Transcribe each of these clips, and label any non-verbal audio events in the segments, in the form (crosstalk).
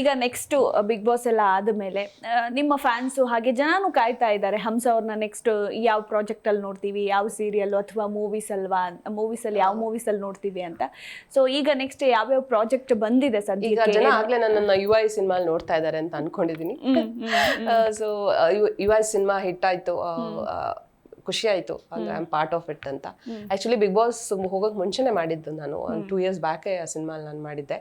ಈಗ next big boss ಎಲ್ಲ ಆದಮೇಲೆ ನಿಮ್ಮ ಫ್ಯಾನ್ಸು ಹಾಗೆ ಜನನು ಕಾಯ್ತಾ ಇದ್ದಾರೆ. ಹಂಸ ಅವ್ರನ್ನ ನೆಕ್ಸ್ಟ್ ಯಾವ ಪ್ರಾಜೆಕ್ಟ್ ಅಲ್ಲಿ ನೋಡ್ತೀವಿ ಯಾವ ಸೀರಿಯಲ್ ಅಥವಾ ಮೂವೀಸ್ ಅಲ್ವಾ ಮೂವೀಸ್ ಅಲ್ಲಿ ಯಾವ ಮೂವೀಸ್ ಅಲ್ಲಿ ನೋಡ್ತೀವಿ ಅಂತ. ಸೊ ಈಗ ನೆಕ್ಸ್ಟ್ ಯಾವ್ಯಾವ ಪ್ರಾಜೆಕ್ಟ್ ಬಂದಿದೆ ಸರ್ ಈಗ ಜನ ಆಗ್ಲೇ ನನ್ನ ಯು ಐ ಸಿನಿಮಾ ನೋಡ್ತಾ ಇದ್ದಾರೆ ಅಂತ ಅನ್ಕೊಂಡಿದೀನಿ. So U I cinema hit ಆಯ್ತು. ಖುಷಿ ಆಯ್ತು I am part of it ಅಂತ. ಆಕ್ಚುಲಿ ಬಿಗ್ ಬಾಸ್ ಹೋಗೋಕೆ ಮುಂಚೆನೆ ಮಾಡಿದ್ದು ನಾನು. ಒಂದು ಟೂ ಇಯರ್ಸ್ ಬ್ಯಾಕ್ ಆ ಸಿನಿಮಾ ನಾನು ಮಾಡಿದ್ದೆ.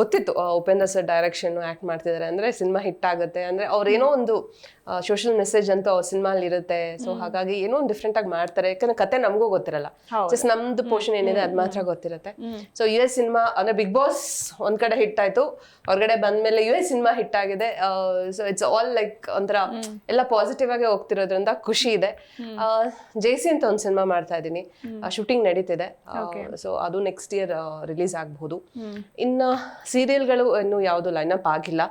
ಗೊತ್ತಿತ್ತು ಉಪೇಂದ್ರ ಸರ್ ಡೈರೆಕ್ಷನ್ ಆಕ್ಟ್ ಮಾಡ್ತಿದ್ದಾರೆ ಅಂದ್ರೆ ಸಿನಿಮಾ ಹಿಟ್ ಆಗುತ್ತೆ ಅಂದ್ರೆ ಅವ್ರೇನೋ ಒಂದು ಸೋಷಿಯಲ್ ಮೆಸೇಜ್ ಅಂತೂ ಅವ್ರ ಸಿನಿಮಾಲಿ ಇರುತ್ತೆ. ಸೊ ಹಾಗಾಗಿ ಏನೋ ಒಂದು ಡಿಫ್ರೆಂಟ್ ಆಗಿ ಮಾಡ್ತಾರೆ. ಯಾಕಂದ್ರೆ ಕತೆ ನಮಗೂ ಗೊತ್ತಿರಲ್ಲ. ಜಸ್ಟ್ ನಮ್ದು ಪೋರ್ಷನ್ ಏನಿದೆ ಅದು ಮಾತ್ರ ಗೊತ್ತಿರುತ್ತೆ. ಸೊ ಯು ಎಸ್ ಸಿನಿಮಾ ಅಂದ್ರೆ ಬಿಗ್ ಬಾಸ್ ಒಂದ್ ಕಡೆ ಹಿಟ್ ಆಯ್ತು ಹೊರಗಡೆ ಬಂದ್ಮೇಲೆ ಯು ಎಸ್ ಸಿನಿಮಾ ಹಿಟ್ ಆಗಿದೆ. ಸೊ ಇಟ್ಸ್ ಆಲ್ ಲೈಕ್ ಒಂಥರ ಎಲ್ಲ ಪಾಸಿಟಿವ್ ಆಗಿ ಹೋಗ್ತಿರೋದ್ರಿಂದ ಖುಷಿ ಇದೆ. ಜೇಸಿ ಅಂತ ಒಂದು ಸಿನಿಮಾ ಮಾಡ್ತಾ ಇದ್ದೀನಿ. ಶೂಟಿಂಗ್ ನಡೀತಿದೆ. ಸೊ ಅದು ನೆಕ್ಸ್ಟ್ ಇಯರ್ ರಿಲೀಸ್ ಆಗಬಹುದು ಇನ್ನ ಸೀರಿಯಲ್ಗಳು ಇನ್ನು ಯಾವುದು ಲೈನಪ್ ಆಗಿಲ್ಲ.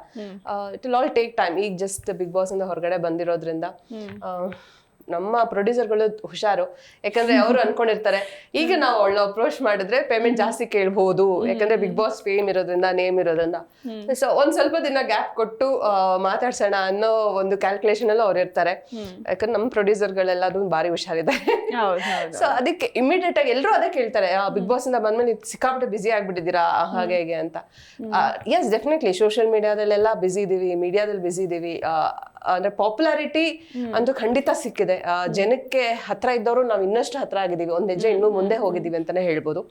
It will all take time ಈಗ ಜಸ್ಟ್ ಬಿಗ್ ಬಾಸ್ ಇಂದ ಹೊರಗಡೆ ಬಂದಿರೋದ್ರಿಂದ ನಮ್ಮ ಪ್ರೊಡ್ಯೂಸರ್ಗಳು ಹುಷಾರು. ಯಾಕಂದ್ರೆ ಅವರು (laughs) ಅನ್ಕೊಂಡಿರ್ತಾರೆ ಈಗ ನಾವು ಅವಳನ್ನ ಅಪ್ರೋಚ್ ಮಾಡಿದ್ರೆ ಪೇಮೆಂಟ್ ಜಾಸ್ತಿ ಕೇಳ್ಬಹುದು ಯಾಕಂದ್ರೆ ಬಿಗ್ ಬಾಸ್ ಫೇಮ್ ಇರೋದ್ರಿಂದ ನೇಮ್ ಇರೋದ್ರಿಂದ. ಸೊ ಒಂದ್ ಸ್ವಲ್ಪ ದಿನ ಗ್ಯಾಪ್ ಕೊಟ್ಟು ಮಾತಾಡ್ಸೋಣ ಅನ್ನೋ ಒಂದು ಕ್ಯಾಲ್ಕುಲೇಷನ್ ಎಲ್ಲ ಅವ್ರು ಇರ್ತಾರೆ. ಯಾಕಂದ್ರೆ ನಮ್ಮ ಪ್ರೊಡ್ಯೂಸರ್ಗಳೆಲ್ಲದು ಭಾರಿ ಹುಷಾರಿದ್ದಾರೆ. ಸೊ ಅದಕ್ಕೆ ಇಮಿಡಿಯೇಟ್ ಆಗಿ ಎಲ್ಲರೂ ಅದೇ ಕೇಳ್ತಾರೆ ಬಿಗ್ ಬಾಸ್ ಇಂದ ಬಂದ್ಮೇಲೆ ಸಿಕ್ಕಾಪಟ್ಟೆ ಬಿಸಿ ಆಗ್ಬಿಟ್ಟಿದ್ದೀರಾ? ಹಾಗೆ ಹೇಗೆ ಅಂತ. ಎಸ್ ಡೆಫಿನೆಟ್ಲಿ ಸೋಷಿಯಲ್ ಮೀಡಿಯಾದಲ್ಲೆಲ್ಲ ಬಿಸಿ ಇದೀವಿ ಮೀಡಿಯಾದಲ್ಲಿ ಬಿಸಿ ಇದೀವಿ. ಅಂದ್ರೆ ಪಾಪ್ಯುಲಾರಿಟಿ ಅಂತೂ ಖಂಡಿತ ಸಿಕ್ಕಿದೆ. ಜನಕ್ಕೆ ಹತ್ರ ಇದ್ದವರು ನಾವು ಇನ್ನಷ್ಟು ಹತ್ರ ಆಗಿದ್ದೀವಿ. ಒಂದ್ ಹೆಜ್ಜೆ ಇನ್ನೂ ಮುಂದೆ ಹೋಗಿದ್ದೀವಿ ಅಂತಾನೆ ಹೇಳ್ಬೋದು.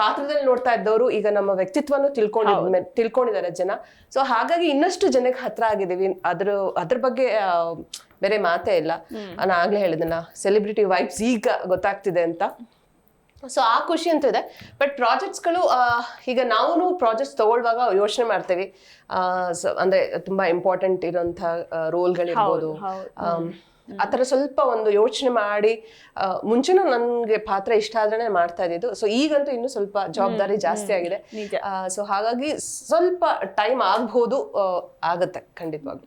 ಪಾತ್ರದಲ್ಲಿ ನೋಡ್ತಾ ಇದ್ದವರು ಈಗ ನಮ್ಮ ವ್ಯಕ್ತಿತ್ವನು ತಿಳ್ಕೊಂಡಿದ್ಮೇಲೆ ತಿಳ್ಕೊಂಡಿದ್ದಾರೆ ಜನ. ಸೊ ಹಾಗಾಗಿ ಇನ್ನಷ್ಟು ಜನಕ್ಕೆ ಹತ್ರ ಆಗಿದ್ದೀವಿ. ಅದ್ರ ಅದ್ರ ಬಗ್ಗೆ ಬೇರೆ ಮಾತೇ ಇಲ್ಲ. ನಾನು ಆಗ್ಲೇ ಹೇಳಿದ್ನಲ್ಲ ಸೆಲೆಬ್ರಿಟಿ ವೈಬ್ಸ್ ಈಗ ಗೊತ್ತಾಗ್ತಿದೆ ಅಂತ. ಸೊ ಆ ಖುಷಿ ಅಂತ ಇದೆ. ಬಟ್ ಪ್ರಾಜೆಕ್ಟ್ಸ್ಗಳು ಈಗ ನಾವು ಪ್ರಾಜೆಕ್ಟ್ಸ್ ತಗೊಳ್ಳುವಾಗ ಯೋಚನೆ ಮಾಡ್ತೀವಿ. ಅಂದ್ರೆ ತುಂಬಾ ಇಂಪಾರ್ಟೆಂಟ್ ಇರೋಂಥ ರೋಲ್ಗಳಿರ್ಬೋದು ಆ ಥರ ಸ್ವಲ್ಪ ಒಂದು ಯೋಚನೆ ಮಾಡಿ ಮುಂಚೆನೂ ನನಗೆ ಪಾತ್ರ ಇಷ್ಟ ಆದ್ರೆ ಮಾಡ್ತಾ ಇದ್ದಿದ್ದು. ಸೊ ಈಗಂತೂ ಇನ್ನು ಸ್ವಲ್ಪ ಜವಾಬ್ದಾರಿ ಜಾಸ್ತಿ ಆಗಿದೆ. ಸೊ ಹಾಗಾಗಿ ಸ್ವಲ್ಪ ಟೈಮ್ ಆಗ್ಬಹುದು ಆಗತ್ತೆ ಖಂಡಿತವಾಗಿ